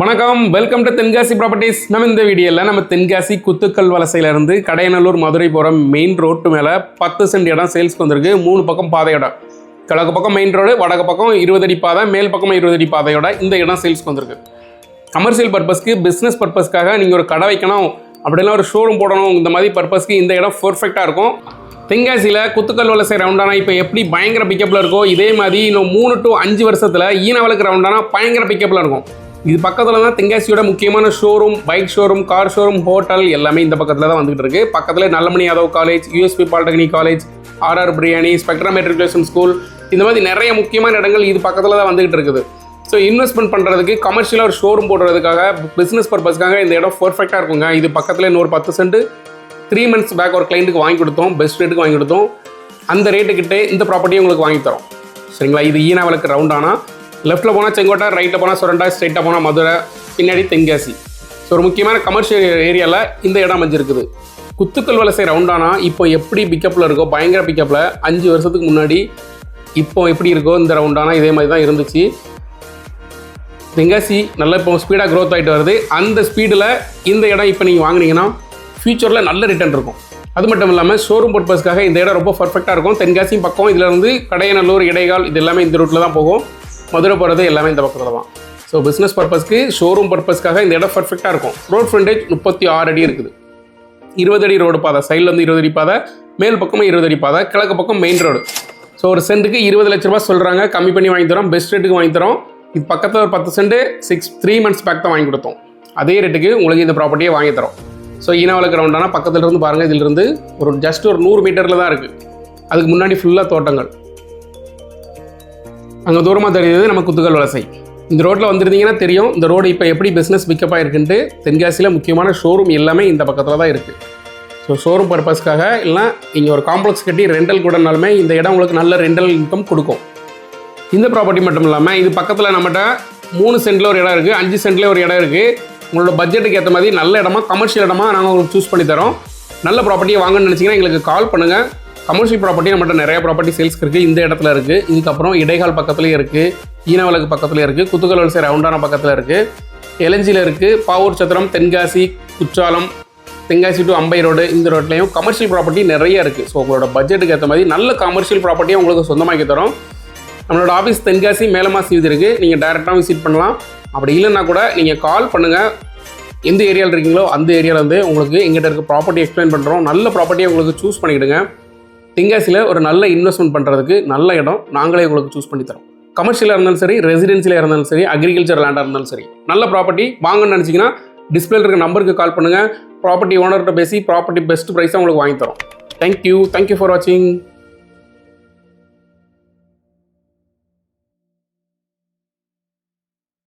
வணக்கம். Welcome to Tenkasi properties நம்ம இந்த வீடியோவில் நம்ம தென்காசி குத்துக்கல் வலசையிலேருந்து கடையநல்லூர் மதுரை போகிற மெயின் ரோட்டு மேலே பத்து சென்ட் இடம் சேல்ஸ்க்கு வந்திருக்கு. மூணு பக்கம் பாதை இடம். கிழக்கு பக்கம் மெயின் ரோடு வடக்கு பக்கம் இருபது அடி பாதை மேல் பக்கம் இருபது அடி பாதையோட இந்த இடம் சேல்ஸ்க்கு வந்திருக்கு. கமர்ஷியல் பர்பஸ்க்கு பிஸ்னஸ் பர்பஸ்க்காக நீங்கள் ஒரு கடை வைக்கணும். அப்படிலாம் ஒரு ஷோரூம் போடணும். இந்த மாதிரி பர்பஸ்க்கு இந்த இடம் பர்ஃபெக்டாக இருக்கும். தென்காசியில் குத்துக்கல் வலசை ரவுண்டானா இப்போ எப்படி பயங்கர பிக்கப்பில் இருக்கோ இதே மாதிரி இன்னும் மூணு டு அஞ்சு வருஷத்தில் ஈனவலுக்கு ரவுண்டானா பயங்கர பிக்கப்பில் இருக்கும். இது பக்கத்தில் தான் தென்காசியோட முக்கியமான showroom bike showroom car showroom hotel எல்லாமே இந்த பக்கத்தில் தான் வந்துகிட்டு இருக்கு. பக்கத்தில் Nallamani Yadav college USB polytechnic college RR biryani Spectra matriculation school இந்த மாதிரி நிறைய முக்கியமான இடங்கள் இது பக்கத்தில் தான் வந்துகிட்டு இருக்குது. ஸோ இன்வெஸ்ட்மெண்ட் பண்ணுறதுக்கு கமர்ஷியலாக ஒரு ஷோரூம் போடுறதுக்காக பிஸ்னஸ் பர்பஸ்க்காக இந்த இடம் பர்ஃபெக்டாக இருக்குங்க. இது பக்கத்தில் இன்னொரு பத்து சென்ட் த்ரீ மந்த்ஸ் பேக் ஒரு கிளைண்ட்டுக்கு வாங்கி கொடுத்தோம் பெஸ்ட் ரேட்டுக்கு வாங்கி கொடுத்தோம். அந்த ரேட்டுக்கிட்டே இந்த ப்ராப்பர்ட்டியும் உங்களுக்கு வாங்கி தரோம். சரிங்களா? இது ஈனா விளக்கு ரவுண்டானா லெஃப்ட்டில் போனால் செங்கோட்டை ரைட்டில் போனால் சுரண்டா ஸ்ட்ரைட்டாக போனால் மதுரை பின்னாடி தென்காசி. ஸோ ஒரு முக்கியமான கமர்ஷியல் ஏரியாவில் இந்த இடம் அமைஞ்சிருக்குது. குத்துக்கல் வலசை ரவுண்டானா இப்போ எப்படி பிக்கப்பில் இருக்கோ பயங்கர பிக்கப்பில் அஞ்சு வருஷத்துக்கு முன்னாடி இப்போ எப்படி இருக்கோ இந்த ரவுண்டானா இதே மாதிரி தான் இருந்துச்சு. தென்காசி நல்ல இப்போ ஸ்பீடாக க்ரோத் ஆகிட்டு வருது. அந்த ஸ்பீடில் இந்த இடம் இப்போ நீங்கள் வாங்கினீங்கன்னா ஃப்யூச்சரில் நல்ல ரிட்டர்ன் இருக்கும். அது மட்டும் இல்லாமல் ஷோரூம் பர்பஸ்க்காக இந்த இடம் ரொம்ப பர்ஃபெக்டாக இருக்கும். தென்காசி பக்கம் இதில் இருந்து கடையநல்லூர் இடைகால் இது எல்லாமே இந்த ரூட்டில் தான் போகும். மதுரை போகிறது எல்லாமே இந்த பக்கத்தில் தான். ஸோ பிஸ்னஸ் பர்பஸ்க்கு ஷோரூம் பர்பஸ்க்காக இந்த இடம் பர்ஃபெக்டாக இருக்கும். ரோட் ஃப்ரண்டேஜ் முப்பத்தி ஆறு அடி இருக்குது. இருபது அடி ரோடு பாதை. சைட்லேருந்து வந்து இருபது அடி பாதை. மேல் பக்கமும் இருபது அடி பாதை. கிழக்கு பக்கம் மெயின் ரோடு ஸோ ஒரு சென்ட்டுக்கு இருபது லட்ச ரூபா சொல்கிறாங்க கம்மி பண்ணி வாங்கி தரோம். பெஸ்ட் ரேட்டுக்கு வாங்கி தரோம். இது பக்கத்தில் ஒரு பத்து cent six three months back தான் வாங்கி கொடுத்தோம். அதே ரேட்டுக்கு உங்களுக்கு இந்த ப்ராப்பர்ட்டியை வாங்கி தரோம். ஸோ ஈனாவலுக்கு கிரௌண்டானா பக்கத்தில் இருந்து பாருங்கள் இதிலிருந்து ஒரு ஜஸ்ட் ஒரு நூறு மீட்டரில் தான் இருக்குது அதுக்கு முன்னாடி ஃபுல்லாக தோட்டங்கள். அங்கே தூரமாக தெரியுது நம்ம குத்துக்கல் வலசை. இந்த ரோட்டில் வந்துருந்தீங்கன்னா தெரியும் இந்த ரோடு இப்போ எப்படி பிஸ்னஸ் பிக்கப் ஆகிருக்குன்ட்டு தென்காசியில் முக்கியமான ஷோரூம் எல்லாமே இந்த பக்கத்தில் தான் இருக்குது ஸோ ஷோரூம் பர்பஸ்க்காக இல்லைனா இங்கே ஒரு காம்ப்ளெக்ஸ் கட்டி ரெண்டல் கூடனாலுமே இந்த இடம் உங்களுக்கு நல்ல ரெண்டல் இன்கம் கொடுக்கும். இந்த ப்ராப்பர்ட்டி மட்டும் இல்லாமல் இது பக்கத்தில் நம்மகிட்ட மூணு சென்டில் ஒரு இடம் இருக்குது அஞ்சு சென்ட்லேயே ஒரு இடம் இருக்குது உங்களோட பட்ஜெட்டுக்கு ஏற்ற மாதிரி நல்ல இடமா கமர்ஷியல் இடமா நாங்கள் உங்களுக்கு சூஸ் பண்ணி தரோம். நல்ல ப்ராப்பர்ட்டியை வாங்கணும்னு நினச்சிங்கன்னா எங்களுக்கு கால் பண்ணுங்கள் கமர்ஷியல் ப்ராப்பர்ட்டி நம்மகிட்ட நிறைய ப்ராப்பர்ட்டி சேல்ஸ்க்கு இருக்குது இந்த இடத்துல இருக்குது இதுக்கப்புறம் இடைகால் பக்கத்துலேயும் இருக்குது ஈனவலகு பக்கத்துலேயும் இருக்குது குத்துக்கல் வலசை ரவுண்டான பக்கத்தில் இருக்குது எலஞ்சியில் இருக்குது பாவூர் சத்திரம் தென்காசி குற்றாலம் தென்காசி டு அம்பை ரோடு இந்த ரோட்லேயும் கமர்ஷியல் ப்ராப்பர்ட்டி நிறைய இருக்குது ஸோ உங்களோட பட்ஜெட்டுக்கு ஏற்ற மாதிரி நல்ல கமர்ஷியல் ப்ராப்பர்ட்டியை உங்களுக்கு சொந்தமாக்கி தரோம். நம்மளோட ஆஃபீஸ் தென்காசி மேலமாசி இது இருக்குது நீங்கள் டேரெக்டாக விசிட் பண்ணலாம். அப்படி இல்லைன்னா கூட நீங்கள் கால் பண்ணுங்கள் எந்த ஏரியாவில் இருக்கீங்களோ அந்த ஏரியாவில் வந்து உங்களுக்கு எங்கிட்ட இருக்க ப்ராப்பர்ட்டி எக்ஸ்பிளைன் பண்ணுறோம் நல்ல ப்ராப்பர்ட்டியை உங்களுக்கு சூஸ் பண்ணிக்கிடுங்க. தென்காசியில் ஒரு நல்ல இன்வெஸ்ட்மெண்ட் பண்ணுறதுக்கு நல்ல இடம். நாங்களே உங்களுக்கு சூஸ் பண்ணி தரோம். கமர்ஷியலாக இருந்தாலும் சரி ரெசிடென்சியில் இருந்தாலும் சரி அக்ரிகல்ச்சர் லேண்டாக இருந்தாலும் சரி நல்ல ப்ராப்பர்ட்டி வாங்கணும்னு நினச்சிங்கன்னா டிஸ்பிளேல இருக்க நம்பருக்கு கால் பண்ணுங்கள் ப்ராப்பர்ட்டி ஓனர்கிட்ட பேசி ப்ராப்பர்ட்டி பெஸ்ட் ப்ரைஸாக உங்களுக்கு வாங்கி தரோம். தேங்க்யூ தேங்க்யூ ஃபார் வாட்சிங்